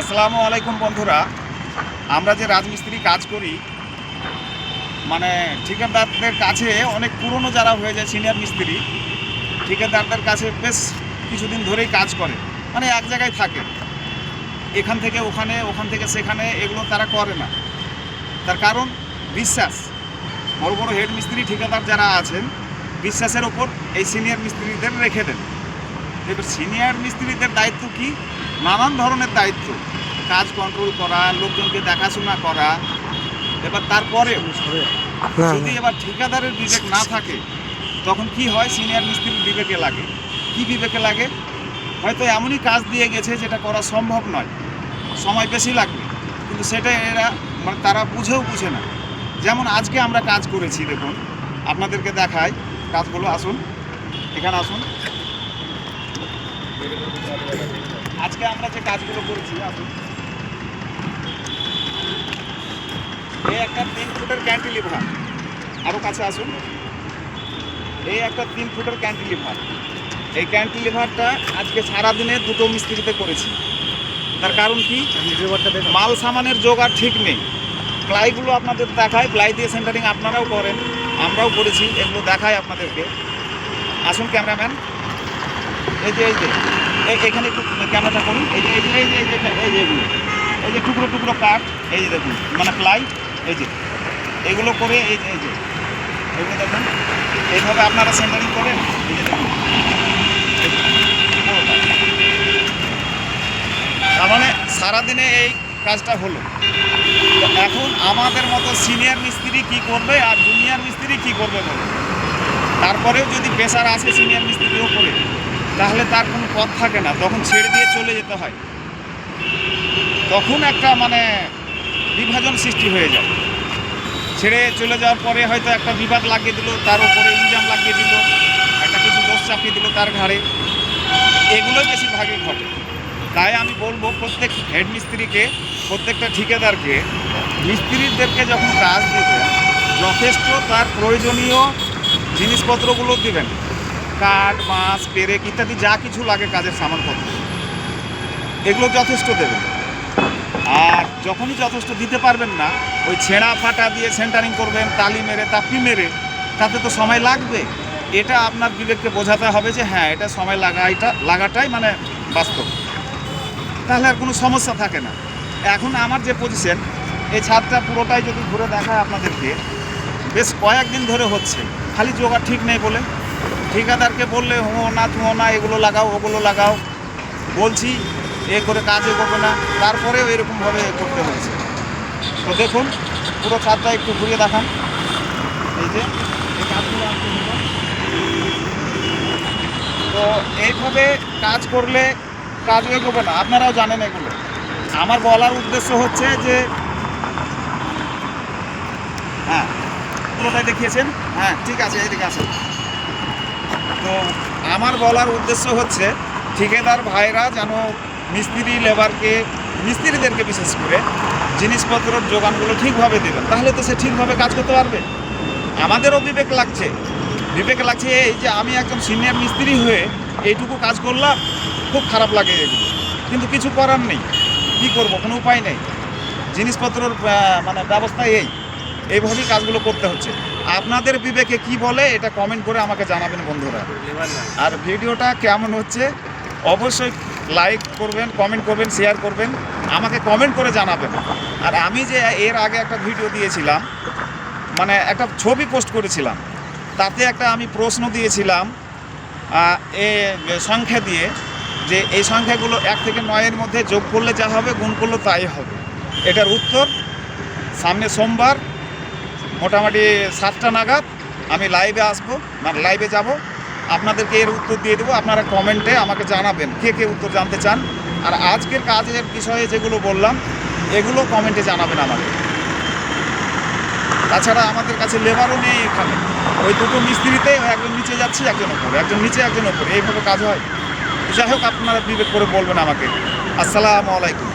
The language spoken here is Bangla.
আসসালামু আলাইকুম বন্ধুরা। আমরা যে রাজমিস্ত্রি কাজ করি মানে ঠিকাদারদের কাছে অনেক পুরনো যারা হয়ে যায় সিনিয়র মিস্ত্রি, ঠিকাদারদের কাছে বেশ কিছুদিন ধরেই কাজ করে মানে এক জায়গায় থাকে। এখান থেকে ওখানে, ওখান থেকে সেখানে এগুলো তারা করে না। তার কারণ বিশ্বাস। বড় বড় হেড মিস্ত্রি, ঠিকাদার যারা আছেন, বিশ্বাসের ওপর এই সিনিয়র মিস্ত্রিদের রেখে দেন। এবার সিনিয়র মিস্ত্রিদের দায়িত্ব কি? নানান ধরনের দায়িত্ব। কাজ কন্ট্রোল করা লোকজনকে দেখাশোনা করা। এবার তারপরে যদি এবার ঠিকাদারের বিবেক না থাকে তখন কি হয়? সিনিয়র মিস্ত্রির বিবেকে লাগে। কি বিবেকে লাগে? হয়তো এমনই কাজ দিয়ে গেছে যেটা করা সম্ভব নয়। সময় বেশি লাগবে। কিন্তু সেটা এরা মানে তারা বুঝেও বুঝে না। যেমন আজকে আমরা কাজ করেছি দেখুন। আপনাদেরকে দেখাই। কাজগুলো আসুন। এখানে আসুন। আজকে আমরা যে কাজগুলো করেছি এই একটা তিন ফুটের ক্যান্টিলিভার আরও কাছে আসুন। এই একটা তিন ফুটের ক্যান্টিলিভার এই ক্যান্টিলিভারটা আজকে সারাদিনে দুটো মিস্ত্রিতে করেছি। তার কারণ কি? মাল সামানের জোগাড় ঠিক নেই। প্লাইগুলো আপনাদের দেখায় প্লাই দিয়ে সেন্টারিং আপনারাও করেন, আমরাও করেছি। এগুলো দেখায় আপনাদেরকে। আসুন ক্যামেরাম্যান। এই যে এই যে। এখানে একটু ক্যামেরাটা করুন। এই যে এই যে এই যে এই যে এই যে টুকরো টুকরো কাঠ, এই যে দেখুন মানে প্লাই, এই যে। এগুলো করে এই যে এই যে। এগুলো দেখুন। এইভাবে আপনারা সেন্টারিং করেন। এই যে দেখুন। তার মানে সারাদিনে এই কাজটা হলো। এখন আমাদের মতো সিনিয়র মিস্ত্রি কি করবে আর জুনিয়র মিস্ত্রি কি করবে বলো তারপরেও যদি প্রেশার আসে সিনিয়র মিস্ত্রিও উপরে তাহলে তার কোনো পথ থাকে না। তখন ছেড়ে দিয়ে চলে যেতে হয়। তখন একটা মানে বিভাজন সৃষ্টি হয়ে যায়। ছেড়ে চলে যাওয়ার পরে হয়তো একটা বিবাদ লাগিয়ে দিল, তার উপরে ইনজাম লাগিয়ে দিল, একটা কিছু দোষ চাপিয়ে দিল তার ঘাড়ে। এগুলোই বেশিরভাগই ঘটে। তাই আমি বলব, প্রত্যেক হেড মিস্ত্রিকে, প্রত্যেকটা ঠিকাদারকে, মিস্ত্রিদেরকে যখন কাজ দিবেন, যথেষ্ট তার প্রয়োজনীয় জিনিসপত্রগুলো দিবেন। কাঠ, বাঁশ, পেরেক ইত্যাদি যা কিছু লাগে কাজের সামানপত্র। এগুলো যথেষ্ট দেবেন আর যখনই যথেষ্ট দিতে পারবেন না, ওই ছেঁড়া ফাটা দিয়ে সেন্টারিং করবেন তালি মেরে, তাপি মেরে, তাতে তো সময় লাগবে। এটা আপনার বিবেককে বোঝাতে হবে যে হ্যাঁ এটা সময় লাগাইটা, লাগাটাই মানে বাস্তব। তাহলে আর কোনো সমস্যা থাকে না। এখন আমার যে পজিশন এই ছাদটা পুরোটাই যদি ঘুরে দেখায় আপনাদেরকে, বেশ কয়েকদিন ধরে হচ্ছে। খালি জোগাড় ঠিক নেই বলে ঠিকাদারকে বললে হুঁ না থুঁ না, এগুলো লাগাও, ওগুলো লাগাও। বলছি, এ করে কাজও করবে না। তারপরেও এরকমভাবে করতে হচ্ছে। তো দেখুন, পুরো ছাদটা একটু ঘুরিয়ে দেখান। এই যে তো এইভাবে কাজ করলে কাজ এগোবে না। আপনারাও জানেন এগুলো। আমার বলার উদ্দেশ্য হচ্ছে যে হ্যাঁ পুরোটাই দেখিয়েছেন? হ্যাঁ ঠিক আছে এইদিকে আসেন। তো আমার বলার উদ্দেশ্য হচ্ছে ঠিকাদার ভাইরা যেন মিস্ত্রি, লেবারকে, মিস্ত্রিদেরকে বিশেষ করে জিনিসপত্রের যোগানগুলো ঠিকভাবে দেবেন। তাহলে তো সে ঠিকভাবে কাজ করতে পারবে। আমাদেরও বিবেক লাগছে। বিবেক লাগছে এই যে আমি একজন সিনিয়র মিস্ত্রি হয়ে এইটুকু কাজ করলাম, খুব খারাপ লাগে এগুলো। কিন্তু কিছু করার নেই। কি করব? কোনো উপায় নেই। জিনিসপত্রর মানে ব্যবস্থা এই। এইভাবেই কাজগুলো করতে হচ্ছে। আপনাদের বিবেকে কি বলে এটা কমেন্ট করে আমাকে জানাবেন বন্ধুরা। আর ভিডিওটা কেমন হচ্ছে, অবশ্যই লাইক করবেন কমেন্ট করবেন শেয়ার করবেন, আমাকে কমেন্ট করে জানাবেন। আর আমি যে এর আগে একটা ভিডিও দিয়েছিলাম মানে একটা ছবি পোস্ট করেছিলাম, তাতে একটা আমি প্রশ্ন দিয়েছিলাম এ সংখ্যা দিয়ে, যে এই সংখ্যাগুলো এক থেকে নয়ের মধ্যে যোগ করলে যা হবে, গুণ করলে তাই হবে। এটার উত্তর সামনে সোমবার মোটামুটি সাতটা নাগাদ আমি লাইভে আসব মানে লাইভে যাব। আপনাদেরকে এর উত্তর দিয়ে দেবো, আপনারা কমেন্টে আমাকে জানাবেন কে কে উত্তর জানতে চান। আর আজকের কাজের বিষয়ে যেগুলো বললাম, এগুলো কমেন্টে জানাবেন আমাকে। তাছাড়া আমাদের কাছে লেবারও নেই এখানে। ওই দুটো মিস্ত্রিতে একজন নিচে যাচ্ছে, একজন ওপরে একজন নিচে, একজন ওপরে এইভাবে কাজ হয়। যাই হোক, আপনারা বিবেক করে বলবেন আমাকে। আসসালামু আলাইকুম।